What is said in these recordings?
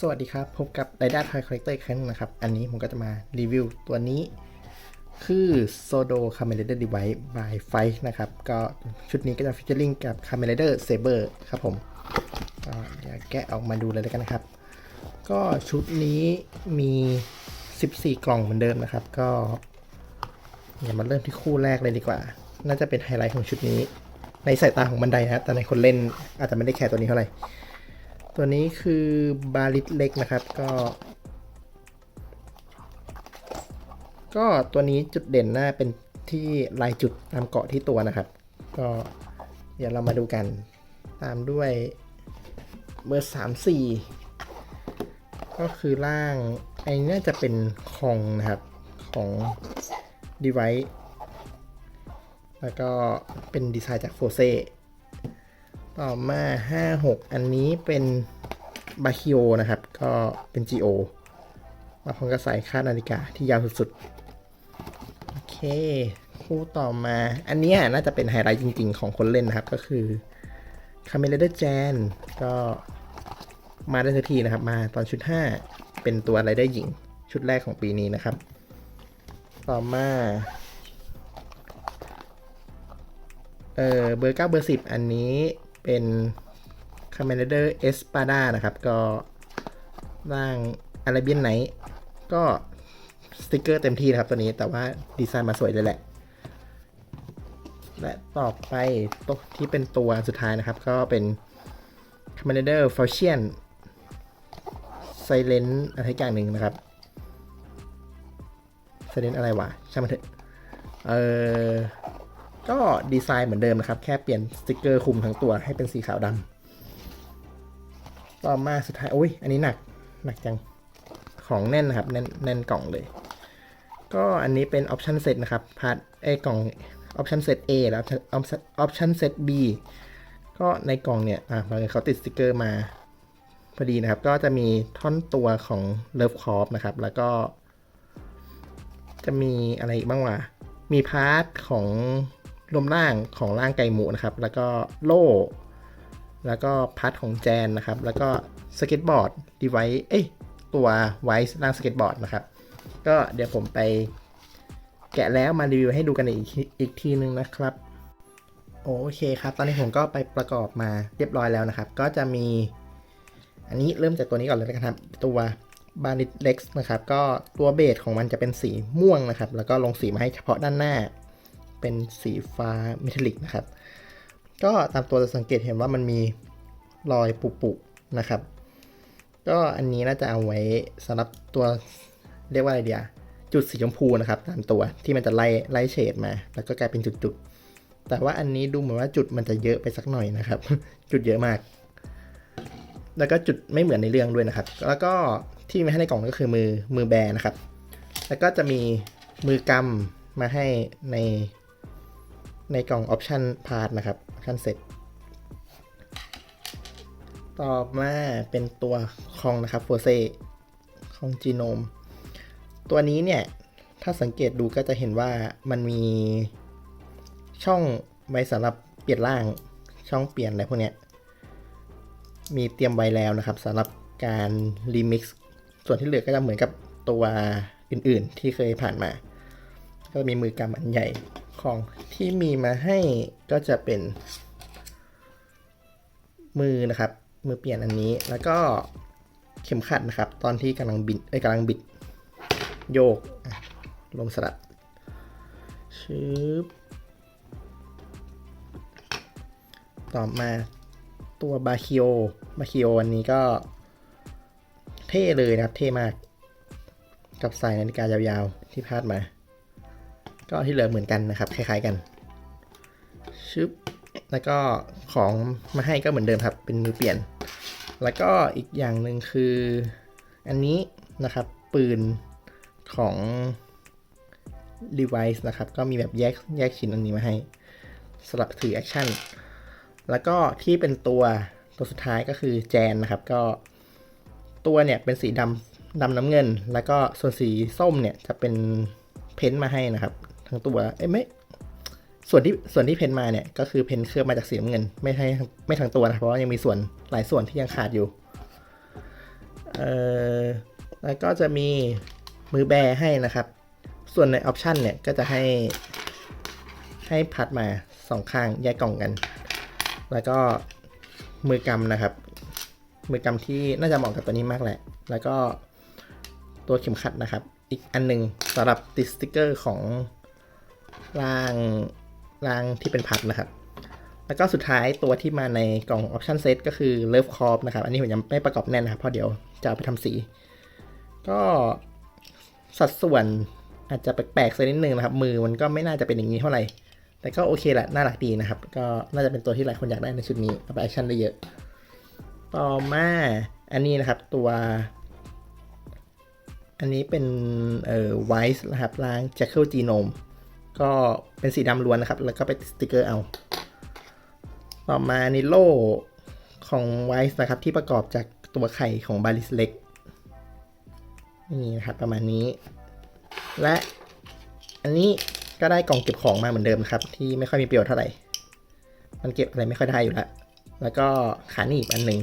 สวัสดีครับ พบกับ r a d a r Toy Collector อีกครั้งหนึงนะครับ อันนี้ผมก็จะมารีวิวตัวนี้ คือ Sodo Kamen Rider Device by Fight นะครับ ก็ชุดนี้ก็จะฟิชเชอร์ลิงกับ Kamen Rider Saber ครับผมก็เดี๋ยวแกะออกมาดูเลยแล้วกันนะครับ ก็ชุดนี้มี 14 กล่องเหมือนเดิมนะครับ ก็เดี๋ยวมาเริ่มที่คู่แรกเลยดีกว่า น่าจะเป็นไฮไลท์ของชุดนี้ ในสายตาของบันไดนะแต่ในคนเล่นอาจจะไม่ได้แคร์ตัวนี้เท่าไหร่ ตัวนี้คือบาลิตเล็กนะครับก็ ก็ตัวนี้จุดเด่นหน้าเป็นที่ลายจุดตามเกาะที่ตัวนะครับ ก็เดี๋ยวเรามาดูกันตามด้วยเบอร์สามสี่ก็คือล่างไอ้น่าจะเป็นคองนะครับของ device แล้วก็เป็นดีไซน์จากโฟเซ ต่อมา 5 6 อันนี้เป็นบาคิโอนะครับ ก็เป็น GO มาพร้อมกับสายคาดนาฬิกาที่ยาวสุดๆ โอเค คู่ต่อมา อันนี้น่าจะเป็นไฮไลท์จริงๆ ของคนเล่นนะครับ ก็คือคาเมเลเดอร์แจนก็มาได้สักทีนะครับ มาตอนชุด 5 เป็นตัวไรได้หญิง ชุดแรกของปีนี้นะครับ ต่อมาเออเบอร์เก้าเบอร์สิบอันนี้ เป็น c o m m a n d e r Espada นะครับ ก็ร่าง Arabian Night ก็สติกเกอร์เต็มที่นะครับตัวนี้แต่ว่าดีไซน์มาสวยเลยแหละ และต่อไปตัวที่เป็นตัวสุดท้ายนะครับ ก็เป็น Commander f a l c i o n Silent อะไรอย่างหนึ่งนะครับ Silent อะไรวะช่างมันเถอะเออ ก็ดีไซน์เหมือนเดิมนะครับ แค่เปลี่ยนสติกเกอร์คุมทั้งตัวให้เป็นสีขาวดำต่อมาสุดท้ายโอ้ยอันนี้หนักหนักจังของแน่นนะครับแน่นแน่นกล่องเลย ก็อันนี้เป็นออปชันเซตนะครับพาร์ทไอกล่องออปชันเซต A แล้วออปชันเซต B ก็ในกล่องเนี่ยอะมาเขาติดสติกเกอร์มาพอดีนะครับ ก็จะมีท่อนตัวของเลิฟคอร์นะครับ แล้วก็ จะมีอะไรอีกบ้างวะมีพาร์ทของ รวมร่างของร่างไก่หมูนะครับ แล้วก็โล่ แล้วก็พาร์ทของแจนนะครับ แล้วก็สเก็ตบอร์ดดีไวเอ้ยตัวไวส์ร่างสเก็ตบอร์ดนะครับ ก็เดี๋ยวผมไปแกะแล้วมารีวิวให้ดูกันอีกทีอีกทีนึงนะครับ โอเคครับ ตอนนี้ผมก็ไปประกอบมาเรียบร้อยแล้วนะครับ ก็จะมี อันนี้เริ่มจากตัวนี้ก่อนเลยนะครับ ตัวบาริเล็กนะครับ ก็ตัวเบสของมันจะเป็นสีม่วงนะครับ แล้วก็ลงสีมาให้เฉพาะด้านหน้า เป็นสีฟ้าเมทัลลิกนะครับ ก็ตามตัวจะสังเกตเห็นว่ามันมีรอยปุๆนะครับ ก็อันนี้น่าจะเอาไว้สำหรับตัวเรียกว่าอะไรเดียจุดสีชมพูนะครับตามตัวที่มันจะไล่ไล่เฉดมา แล้วก็กลายเป็นจุดๆ แต่ว่าอันนี้ดูเหมือนว่าจุดมันจะเยอะไปสักหน่อยนะครับ จุดเยอะมาก แล้วก็จุดไม่เหมือนในเรื่องด้วยนะครับ แล้วก็ที่มาให้ในกล่องก็คือมือมือแบร์นะครับ แล้วก็จะมีมือกำมาให้ใน ในกล่องออปชันพาร์ทนะครับออปชันเสร็จต่อมาเป็นตัวคองนะครับโฟเซคองจีโนม ตัวนี้เนี่ย ถ้าสังเกตดูก็จะเห็นว่ามันมีช่องไว้สำหรับเปลี่ยนร่างช่องเปลี่ยนอะไรพวกเนี้ย มีเตรียมไว้แล้วนะครับสำหรับการรีมิกซ์ส่วนที่เหลือก็จะเหมือนกับตัวอื่นๆที่เคยผ่านมา ก็มีมือกำอันใหญ่ ของที่มีมาให้ก็จะเป็น มือนะครับ มือเปลี่ยนอันนี้แล้วก็เข็มขัดนะครับ ตอนที่กำลังบิดเอ้กำลังบิด โยกลงสลัดชึบต่อมาตัวบาคิโอบาคิโออันนี้ก็ เท่เลยนะครับ เท่มาก กับสายนาฬิกายาวๆ ที่พาดมา ก็ที่เหลือเหมือนกันนะครับ คล้าย ๆกันชึบแล้วก็ของมาให้ก็เหมือนเดิมครับ เป็นมือเปลี่ยน แล้วก็อีกอย่างหนึ่งคืออันนี้นะครับปืนของ device นะครับ ก็มีแบบแยกแยกชิ้นอันนี้มาให้สำหรับถือแอคชั่น แล้วก็ที่เป็นตัวตัวสุดท้ายก็คือแจนนะครับ ก็ตัวเนี่ยเป็นสีดำดำน้ำเงิน แล้วก็ส่วนสีส้มเนี่ยจะเป็นเพ้นท์มาให้นะครับ ทั้งตัวเอ้ยไม่ส่วนที่ส่วนที่เพนมาเนี่ยก็คือเพนเคลือบมาจากสีน้ำเงิน ไม่ใช่ไม่ทั้งตัวนะ เพราะว่ายังมีส่วนหลายส่วนที่ยังขาดอยู่เอ่อแล้วก็จะมีมือแบให้นะครับ ส่วนในออปชันเนี่ยก็จะให้ให้พัดมาสองข้างแยกกล่องกัน แล้วก็มือกำนะครับ มือกำที่น่าจะเหมาะกับตัวนี้มากแหละ แล้วก็ตัวเข็มขัดนะครับ อีกอันหนึ่งสำหรับติดสติกเกอร์ของ รางรางที่เป็นพัดนะครับ แล้วก็สุดท้ายตัวที่มาในกล่องออปชั่นเซตก็คือ Love Corp นะครับ อันนี้ผมยังไม่ประกอบแน่นนะครับ เพราะเดี๋ยวจะเอาไปทำสี ก็สัดส่วนอาจจะแปลกๆสักนิดนึงนะครับ มือมันก็ไม่น่าจะเป็นอย่างนี้เท่าไหร่ แต่ก็โอเคแหละ น่ารักดีนะครับ ก็น่าจะเป็นตัวที่หลายคนอยากได้ในชุดนี้เอาไปแอคชั่นได้เยอะ ต่อมาอันนี้นะครับตัว อันนี้เป็นเอ่อไวส์นะครับล้าง Jackal Genome ก็ ก็เป็นสีดำล้วนนะครับ แล้วก็ไปสติกเกอร์เอา ต่อมาในโลของไวส์นะครับ ที่ประกอบจากตัวไข่ของบาลิสเล็กนี่นะครับประมาณนี้ และอันนี้ก็ได้กล่องเก็บของมาเหมือนเดิมครับ ที่ไม่ค่อยมีประโยชน์เท่าไหร่ มันเก็บอะไรไม่ค่อยได้อยู่แล้ว แล้วก็ขาหนีบอันหนึ่ง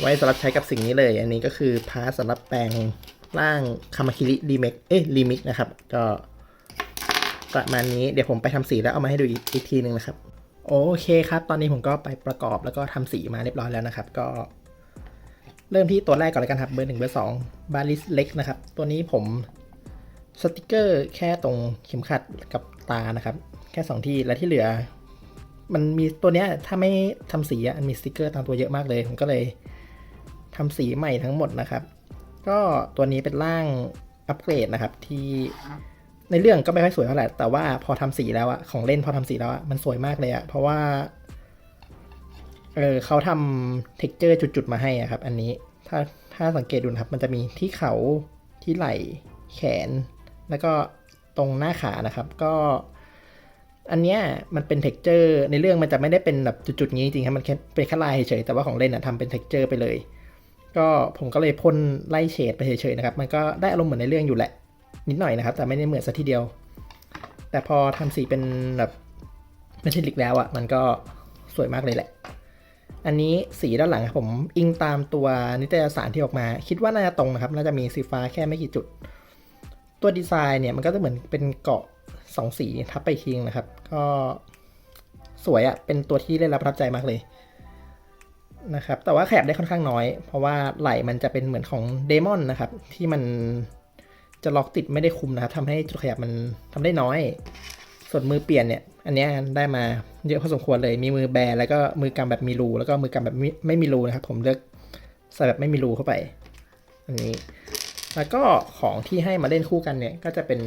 ไว้สำหรับใช้กับสิ่งนี้เลย อันนี้ก็คือพาร์ทสำหรับแปลงร่างคามาคิริดีเมกเอ้ยรีมิกนะครับ ก็ ประมาณนี้เดี๋ยวผมไปทำสีแล้วเอามาให้ดูอีกอีกทีหนึ่งนะครับ โอเคครับ ตอนนี้ผมก็ไปประกอบแล้วก็ทำสีมาเรียบร้อยแล้วนะครับ ก็ เริ่มที่ตัวแรกก่อนเลยกันครับเบอร์หนึ่งเบอร์สองบาลิสเล็กนะครับ ตัวนี้ผมสติกเกอร์แค่ตรงเข็มขัดกับตานะครับ แค่สองที่และที่เหลือ มันมีตัวเนี้ยถ้าไม่ทำสีอันมีสติกเกอร์ตามตัวเยอะมากเลย ผมก็เลยทำสีใหม่ทั้งหมดนะครับ ก็ตัวนี้เป็นร่างอัปเกรดนะครับที่ ในเรื่องก็ไม่ค่อยสวยเท่าไหร่แต่ว่าพอทำสีแล้วอะของเล่นพอทำสีแล้วอะมันสวยมากเลยอะเพราะว่าเออเขาทำเท็กเจอร์จุดๆมาให้อะครับ อันนี้ถ้าถ้าสังเกตดูนะครับ มันจะมีที่เขาที่ไหล่แขน แล้วก็ตรงหน้าขานะครับ ก็อันเนี้ยมันเป็นเท็กเจอร์ในเรื่องมันจะไม่ได้เป็นแบบจุดๆนี้จริงครับมันแค่เป็นแค่ลายเฉยๆแต่ว่าของเล่นอะทำเป็นเท็กเจอร์ไปเลย ก็ผมก็เลยพ่นไล่เฉดไปเฉยๆนะครับ มันก็ได้อารมณ์เหมือนในเรื่องอยู่แหละ นิดหน่อยนะครับ แต่ไม่ได้เหมือนซะทีเดียว แต่พอทำสีเป็นแบบเมทัลลิกแล้วอะ่ะ มันก็สวยมากเลยแหละ อันนี้สีด้านหลังครับผมอิงตามตัวนิตยสารที่ออกมา คิดว่าน่าจะตรงนะครับ น่าจะมีสีฟ้าแค่ไม่กี่จุด ตัวดีไซน์เนี่ยมันก็จะเหมือนเป็นเกาะสองสีทับไปทีงนะครับ ก็สวยอะ่ะ เป็นตัวที่ได้รับประทับใจมากเลยนะครับ แต่ว่าขยับได้ค่อนข้างน้อย เพราะว่าไหลมันจะเป็นเหมือนของเดมอนนะครับ ที่มัน จะล็อกติดไม่ได้คุมนะครับทำให้จุดขยับมันทำได้น้อย ส่วนมือเปลี่ยนเนี่ย อันนี้ได้มาเยอะพอสมควรเลย มีมือแบนแล้วก็มือกำแบบมีรู แล้วก็มือกำแบบไม่ไม่มีรูนะครับ ผมเลือกใส่แบบไม่มีรูเข้าไป อันนี้ แล้วก็ของที่ให้มาเล่นคู่กันเนี่ย ก็จะเป็น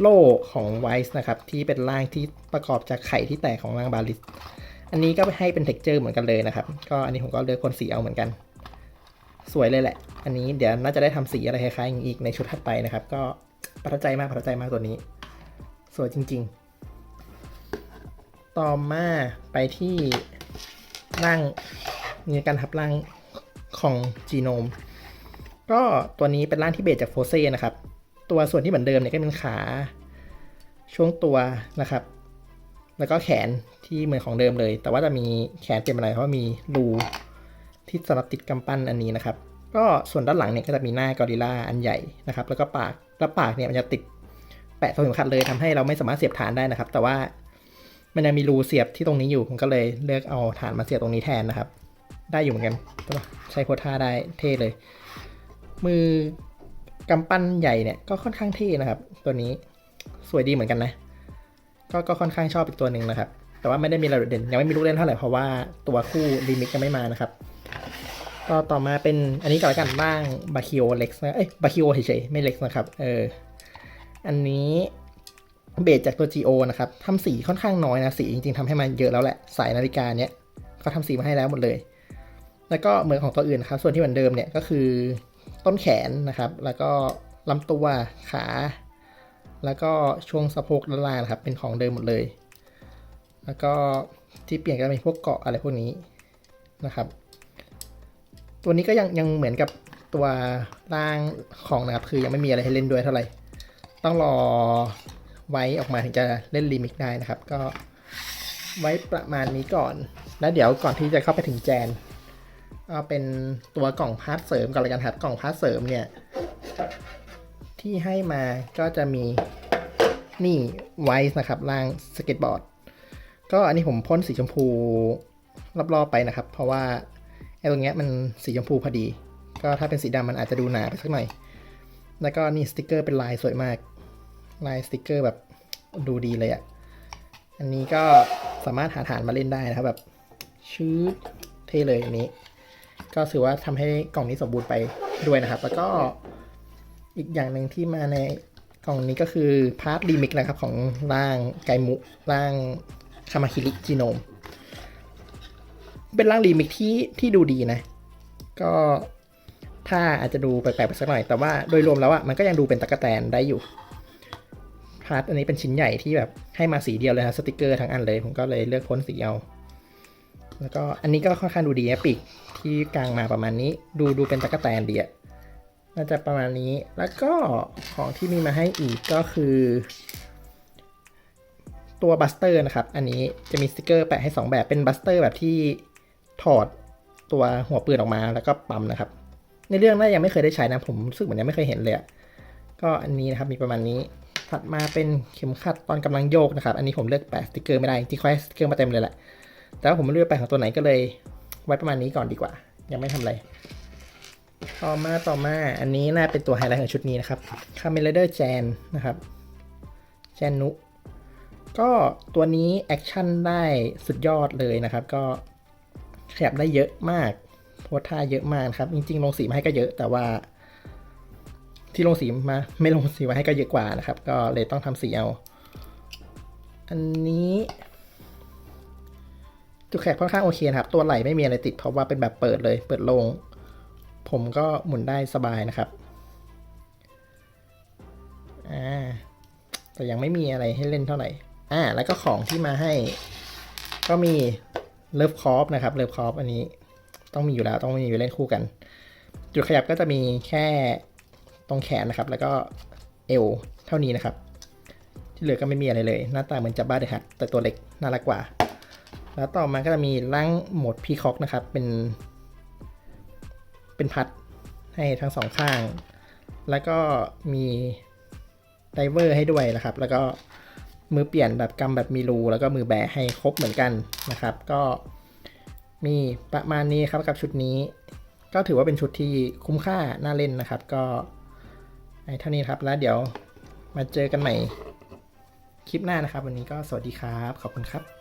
โล่ของไวส์นะครับ ที่เป็นร่างที่ประกอบจากไข่ที่แตกของร่างบาลิส อันนี้ก็ให้เป็นเท็กเจอร์เหมือนกันเลยนะครับ ก็อันนี้ผมก็เลือกคนสีเอาเหมือนกัน สวยเลยแหละ อันนี้เดี๋ยวน่าจะได้ทำสีอะไรคล้ายๆอย่างอีกในชุดถัดไปนะครับ ก็ประทับใจมากประทับใจมากตัวนี้ สวยจริง ๆ ต่อมาไปที่ร่างในการทับร่างของจีโนม ก็ตัวนี้เป็นร่างที่เบสจากโฟเซ่นะครับ ตัวส่วนที่เหมือนเดิมเนี่ยก็เป็นขาช่วงตัวนะครับ แล้วก็แขนที่เหมือนของเดิมเลย แต่ว่าจะมีแขนเต็มอะไรเพราะมีรูที่สำหรับติดกำปั้นอันนี้นะครับ ก็ส่วนด้านหลังเนี่ยก็จะมีหน้ากอริลลาอันใหญ่นะครับ แล้วก็ปากแล้วปากเนี่ยมันจะติดแปะตัวเข็มขัดเลยทำให้เราไม่สามารถเสียบฐานได้นะครับ แต่ว่ามันยังมีรูเสียบที่ตรงนี้อยู่ผมก็เลยเลือกเอาฐานมาเสียบตรงนี้แทนนะครับ ได้อยู่เหมือนกันใช้โพท่าได้เท่เลย มือกำปั้นใหญ่เนี่ยก็ค่อนข้างเท่นะครับ ตัวนี้สวยดีเหมือนกันนะ ก็ก็ค่อนข้างชอบอีกตัวหนึ่งนะครับ แต่ว่าไม่ได้มีอะไรเด่นยังไม่มีลูกเล่นเท่าไหร่เพราะว่าตัวคู่ลิมิกยังไม่มานะครับ ก็ต่อมาเป็นอันนี้ก่อนกันบ้างบาคิโอเล็กนะเอ้ยบาคิโอเฉยๆไม่เล็กนะครับเอออันนี้เบสจากตัว GO นะครับทำสีค่อนข้างน้อยนะสีจริงๆทำให้มันเยอะแล้วแหละสายนาฬิกาเนี้ยเขาทำสีมาให้แล้วหมดเลย แล้วก็เหมือนของตัวอื่นนะครับ ส่วนที่เหมือนเดิมเนี่ยก็คือต้นแขนนะครับ แล้วก็ลำตัวขา แล้วก็ช่วงสะโพกด้านล่างนะครับ เป็นของเดิมหมดเลย แล้วก็ที่เปลี่ยนก็มีพวกเกาะอะไรพวกนี้นะครับ ตัวนี้ก็ยังยังเหมือนกับตัวร่างของนะครับ คือยังไม่มีอะไรให้เล่นด้วยเท่าไหร่ ต้องรอไว้ออกมาถึงจะเล่นรีมิกได้นะครับ ก็ไว้ประมาณนี้ก่อน แล้วเดี๋ยวก่อนที่จะเข้าไปถึงแจนเอาเป็นตัวกล่องพาร์ทเสริมกับรายการหัดกล่องพาร์ทเสริมเนี่ย ที่ให้มาก็จะมีนี่ไวส์นะครับล่างสเก็ตบอร์ด ก็อันนี้ผมพ่นสีชมพูรอบๆไปนะครับ เพราะว่า ไอ้ตรงเนี้ยมันสีชมพูพอดี ก็ถ้าเป็นสีดำมันอาจจะดูหนาไปสักหน่อย แล้วก็นี่สติกเกอร์เป็นลายสวยมาก ลายสติกเกอร์แบบดูดีเลยอะ่ะ อันนี้ก็สามารถหาฐานมาเล่นได้นะครับแบบชื้อเท่เลยอันนี้ ก็ถือว่าทำให้กล่องนี้สมบูรณ์ไปด้วยนะครับ แล้วก็อีกอย่างหนึ่งที่มาในกล่องนี้ก็คือพาร์ทรีมิกนะครับของร่างไกมุร่างคามาคิริจิโนม เป็นร่างรีมิกที่ที่ดูดีนะ ก็ถ้าอาจจะดูแปลกๆไปสักหน่อย แต่ว่าโดยรวมแล้วอะมันก็ยังดูเป็นตะกแตนได้อยู่พาร์ทอันนี้เป็นชิ้นใหญ่ที่แบบให้มาสีเดียวเลยนะสติกเกอร์ทั้งอันเลย ผมก็เลยเลือกพ้นสีเอาแล้วก็อันนี้ก็ค่อนข้างดูดีนะปีกที่กลางมาประมาณนี้ ดูดูเป็นตะกแตนดีอะน่าจะประมาณนี้แล้วก็ของที่มีมาให้อีกก็คือ ตัวบัสเตอร์นะครับ อันนี้จะมีสติกเกอร์แปะให้ 2 แบบเป็นบัสเตอร์แบบที่ ถอดตัวหัวปืนออกมาแล้วก็ปั๊มนะครับ ในเรื่องน่ายังไม่เคยได้ใช้นะผมรู้สึกเหมือนยังไม่เคยเห็นเลยก็อันนี้นะครับมีประมาณนี้ถัดมาเป็นเข็มขัดตอนกำลังโยกนะครับ อันนี้ผมเลือกแปะสติกเกอร์ไม่ได้จริงๆเขาให้สติกเกอร์มาเต็มเลยแหละ แต่ว่าผมไม่รู้จะแปะของตัวไหนก็เลย ไว้ประมาณนี้ก่อนดีกว่า ยังไม่ทำอะไร ต่อมาต่อมาอันนี้น่าเป็นตัวไฮไลท์ของชุดนี้นะครับคาเมเลเดอร์แจนนะครับแจนนุ ก็ตัวนี้แอคชั่นได้สุดยอดเลยนะครับ ก็ ขยับได้เยอะมากโพสท่าเยอะมากครับ จริง ๆ ลงสีมาให้ก็เยอะ แต่ว่า ที่ลงสีมา ไม่ลงสีมาให้ก็เยอะกว่านะครับ ก็เลยต้องทำสีเอา อันนี้จุดแขกค่อนข้างโอเคนะครับ ตัวไหล่ไม่มีอะไรติดเพราะว่าเป็นแบบเปิดเลย เปิดลง ผมก็หมุนได้สบายนะครับ อ่า แต่ยังไม่มีอะไรให้เล่นเท่าไหร่ อ่า แล้วก็ของที่มาให้ ก็มี เลิฟคอร์ฟนะครับเลิฟคอร์ฟอันนี้ต้องมีอยู่แล้วต้องมีอยู่เล่นคู่กัน จุดขยับก็จะมีแค่ตรงแขนนะครับ แล้วก็เอวเท่านี้นะครับ ที่เหลือก็ไม่มีอะไรเลย หน้าตาเหมือนจับบ้าเดฮัดแต่ตัวเล็กน่ารักกว่า แล้วต่อมาก็จะมีร่างโหมดพีคอกนะครับ เป็น เป็นพัดให้ทั้งสองข้าง แล้วก็มีไดเวอร์ให้ด้วยนะครับ แล้วก็ มือเปลี่ยนแบบกำแบบมีรูแล้วก็มือแบะให้ครบเหมือนกันนะครับ ก็มีประมาณนี้ครับกับชุดนี้ ก็ถือว่าเป็นชุดที่คุ้มค่าน่าเล่นนะครับ ก็เท่านี้ครับแล้วเดี๋ยวมาเจอกันใหม่คลิปหน้านะครับ วันนี้ก็สวัสดีครับ ขอบคุณครับ